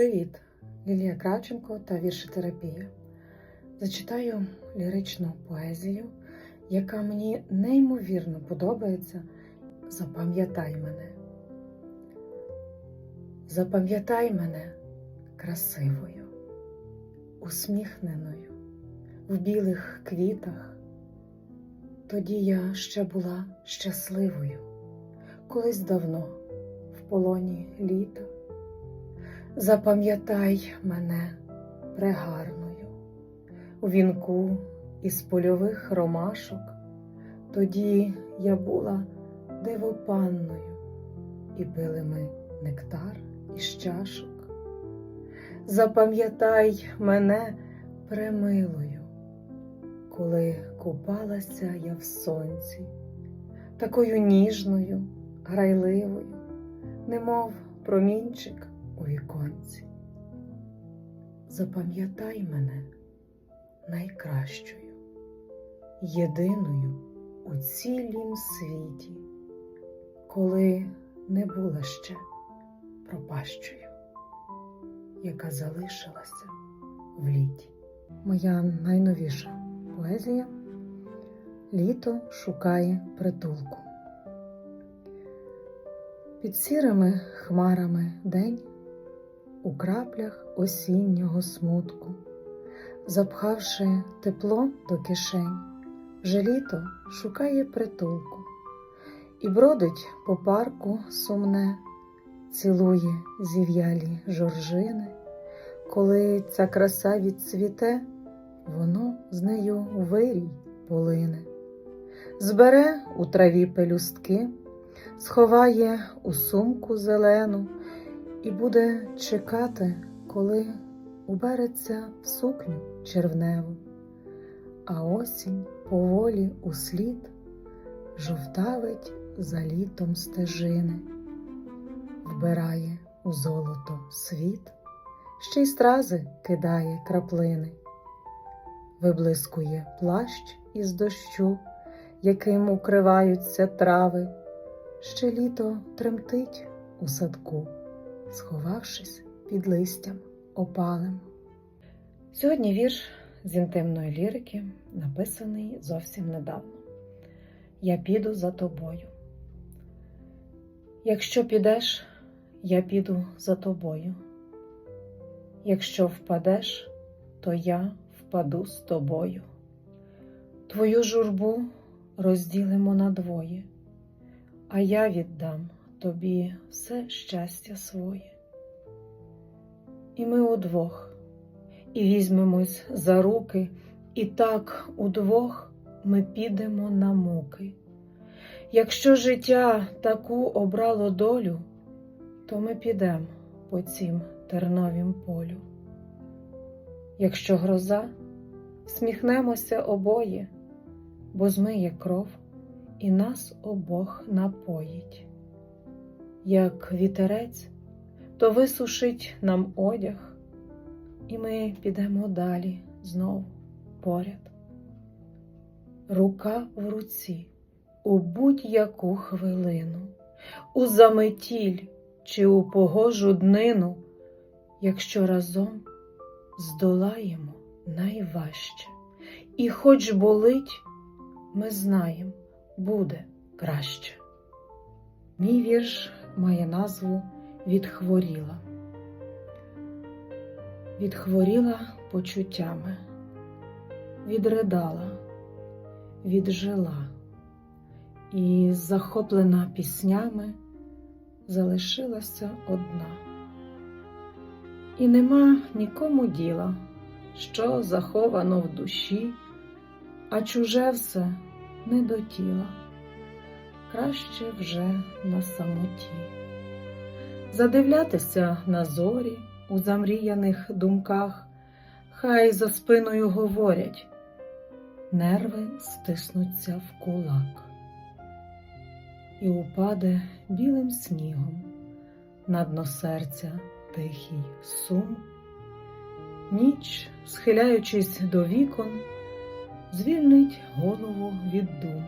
Привіт! Лілія Кравченко та віршотерапія. Зачитаю ліричну поезію, яка мені неймовірно подобається. Запам'ятай мене. Запам'ятай мене красивою, усміхненою, в білих квітах. Тоді я ще була щасливою, колись давно в полоні літа. Запам'ятай мене прегарною, у вінку із польових ромашок, тоді я була дивопанною, і пили ми нектар із чашок. Запам'ятай мене премилою, коли купалася я в сонці, такою ніжною, грайливою, немов промінчик у віконці. Запам'ятай мене найкращою, єдиною у цілім світі, коли не була ще пропащою, яка залишилася в літі. Моя найновіша поезія Літо шукає притулку. Під сірими хмарами день у краплях осіннього смутку, запхавши тепло до кишень, вже літо шукає притулку. І бродить по парку сумне, цілує зів'ялі жоржини, коли ця краса відцвіте, воно з нею вирій полине, збере у траві пелюстки, сховає у сумку зелену і буде чекати, коли убереться в сукню червневу, а осінь поволі услід жовтавить за літом стежини, вбирає у золото світ, ще й стрази кидає краплини, виблискує плащ із дощу, яким укриваються трави, ще літо тремтить у садку сховавшись під листям опалим. Сьогодні вірш з інтимної лірики, написаний зовсім недавно. Я піду за тобою. Якщо підеш, я піду за тобою. Якщо впадеш, то я впаду з тобою. Твою журбу розділимо на двоє, а я віддам тобі все щастя своє. І ми удвох, і візьмемось за руки, і так удвох ми підемо на муки. Якщо життя таку обрало долю, то ми підемо по цім терновім полю. Якщо гроза, сміхнемося обоє, бо змиє кров і нас обох напоїть як вітерець, то висушить нам одяг, і ми підемо далі знов поряд. Рука в руці у будь-яку хвилину, у заметіль чи у погожу днину, якщо разом здолаємо найважче, і хоч болить, ми знаємо, буде краще. Мій вірш має назву Відхворіла. Відхворіла почуттями, відридала, віджила. І, захоплена піснями, залишилася одна. І нема нікому діла, що заховано в душі, а чуже все не до тіла. Краще вже на самоті, задивлятися на зорі у замріяних думках, хай за спиною говорять, нерви стиснуться в кулак, і упаде білим снігом на дно серця тихий сум, ніч, схиляючись до вікон, звільнить голову від дум.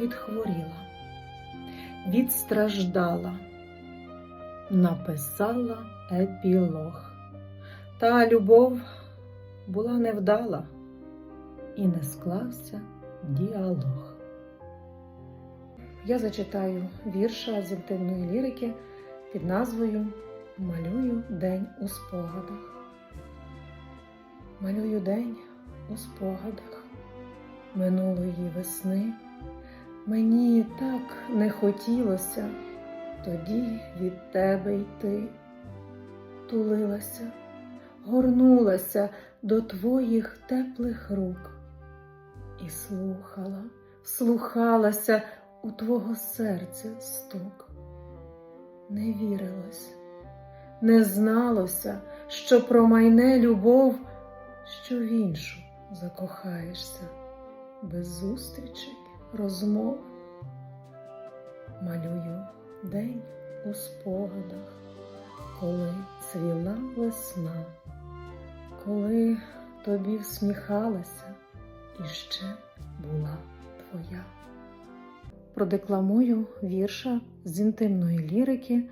Відхворіла, відстраждала, написала епілог. Та любов була невдала і не склався діалог. Я зачитаю вірша з інтимної лірики під назвою Малюю день у спогадах. Малюю день у спогадах минулої весни. Мені так не хотілося тоді від тебе йти. Тулилася, горнулася до твоїх теплих рук і слухала, вслухалася у твого серця стук. Не вірилось, не зналося, що промайне любов, що в іншу закохаєшся без зустрічей, розмов. Малюю день у спогадах, коли цвіла весна, коли тобі всміхалася і ще була твоя. Продекламую вірша з інтимної лірики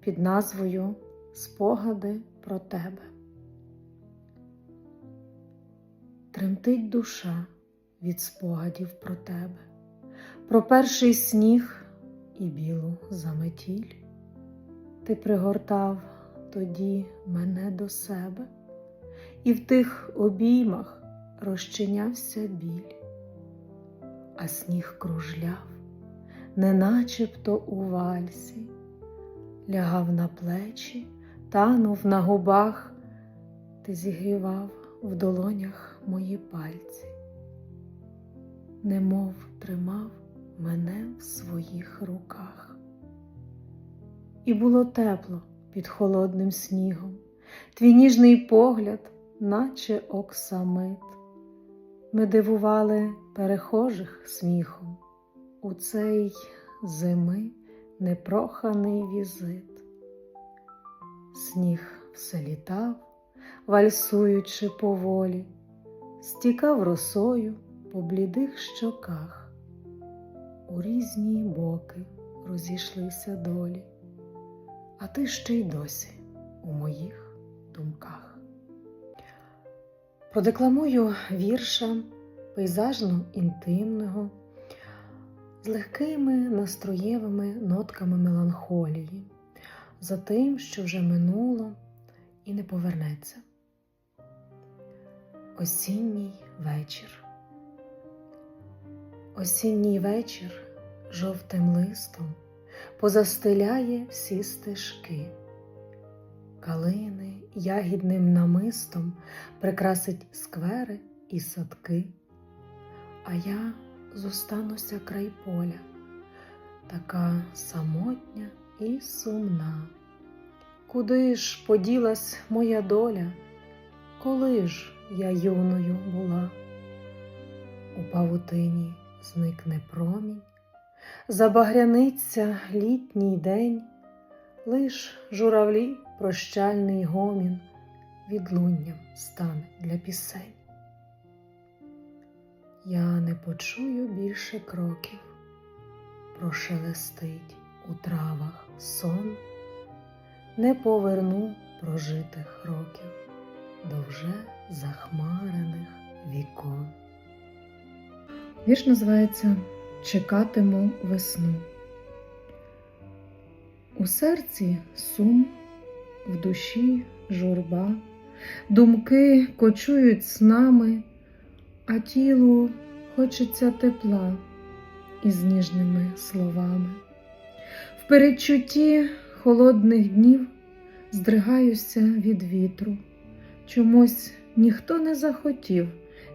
під назвою Спогади про тебе. Тремтить душа від спогадів про тебе, про перший сніг і білу заметіль. Ти пригортав тоді мене до себе, і в тих обіймах розчинявся біль, а сніг кружляв, неначебто у вальсі, лягав на плечі, танув на губах, ти зігрівав в долонях мої пальці, немов тримав мене в своїх руках. І було тепло під холодним снігом, твій ніжний погляд, наче оксамит. Ми дивували перехожих сміхом у цей зими непроханий візит. Сніг все літав, вальсуючи поволі, стікав росою по блідих щоках, у різні боки розійшлися долі, а ти ще й досі у моїх думках. Продекламую вірша пейзажно інтимного, з легкими настроєвими нотками меланхолії, за тим, що вже минуло і не повернеться. Осінній вечір. Осінній вечір жовтим листом позастеляє всі стежки, калини ягідним намистом прикрасить сквери і садки, а я зостануся край поля, така самотня і сумна. Куди ж поділась моя доля, коли ж я юною була? У павутині зникне промінь, забагряниться літній день, лиш журавлі прощальний гомін відлунням стане для пісень. Я не почую більше кроків, прошелестить у травах сон, не поверну прожитих років до вже захмарених вікон. Вірш називається Чекатиму весну. У серці сум, в душі журба, думки кочують з нами, а тілу хочеться тепла із ніжними словами. В передчутті холодних днів здригаюся від вітру. Чомусь ніхто не захотів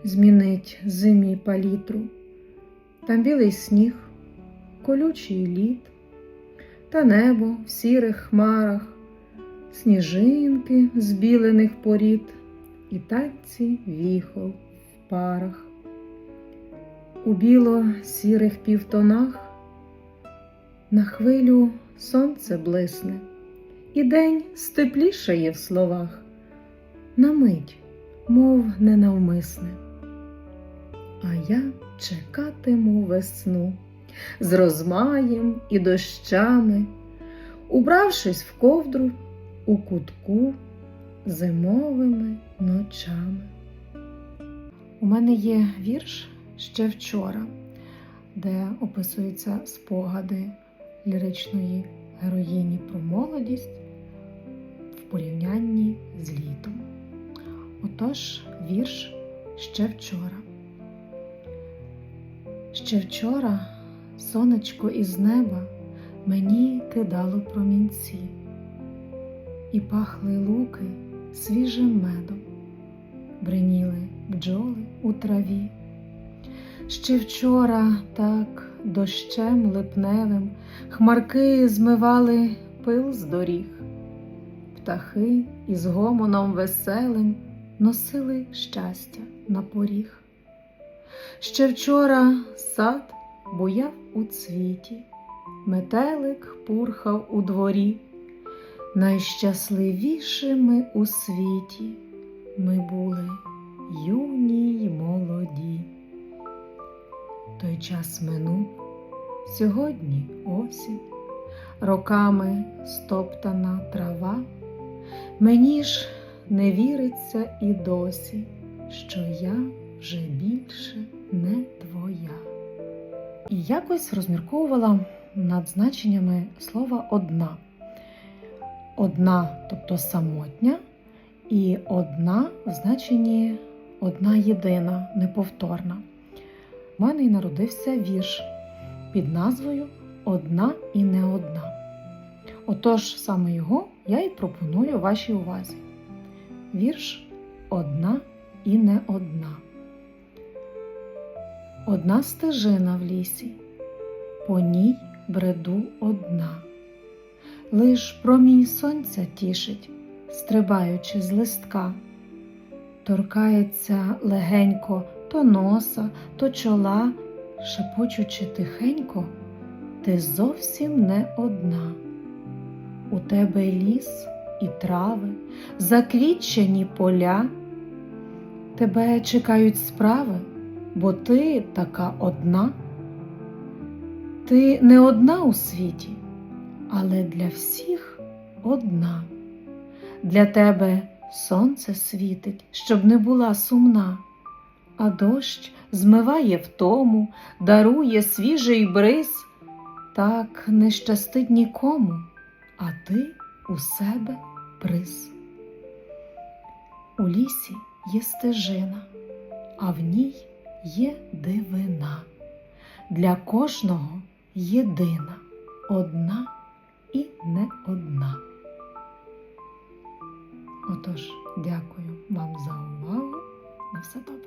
змінить зимі палітру. Там білий сніг, колючий лід, та небо в сірих хмарах, сніжинки з білених порід і танці віхол в парах. У біло-сірих півтонах на хвилю сонце блисне, і день степлішає в словах, на мить, мов ненавмисне. А я чекатиму весну з розмаєм і дощами, убравшись в ковдру у кутку зимовими ночами. У мене є вірш ще вчора, де описуються спогади ліричної героїні про молодість в порівнянні з літом. Отож, вірш ще вчора. Ще вчора сонечко із неба мені кидало промінці, і пахли луки свіжим медом, бриніли бджоли у траві. Ще вчора так дощем липневим хмарки змивали пил з доріг, птахи із гомоном веселим носили щастя на поріг. Ще вчора сад буяв у цвіті, метелик пурхав у дворі. Найщасливішими у світі ми були юні й молоді. Той час минув, сьогодні осінь, роками стоптана трава. Мені ж не віриться і досі, що я вже більше не твоя. І якось розмірковувала над значеннями слова одна. Одна, тобто самотня, і одна в значенні одна єдина, неповторна. У мене й народився вірш під назвою Одна і не одна. Отож, саме його я й пропоную вашій увазі. Вірш Одна і не одна. Одна стежина в лісі, по ній бреду одна. Лиш промінь сонця тішить, стрибаючи з листка, торкається легенько то носа, то чола, шепочучи тихенько, ти зовсім не одна. У тебе ліс і трави, заквітчені поля. Тебе чекають справи, бо ти така одна. Ти не одна у світі, але для всіх одна. Для тебе сонце світить, щоб не була сумна, а дощ змиває втому, дарує свіжий бриз. Так не щастить нікому, а ти у себе приз. У лісі є стежина, а в ній є дивина, для кожного єдина, одна і не одна. Отож, дякую вам за увагу. На все добре.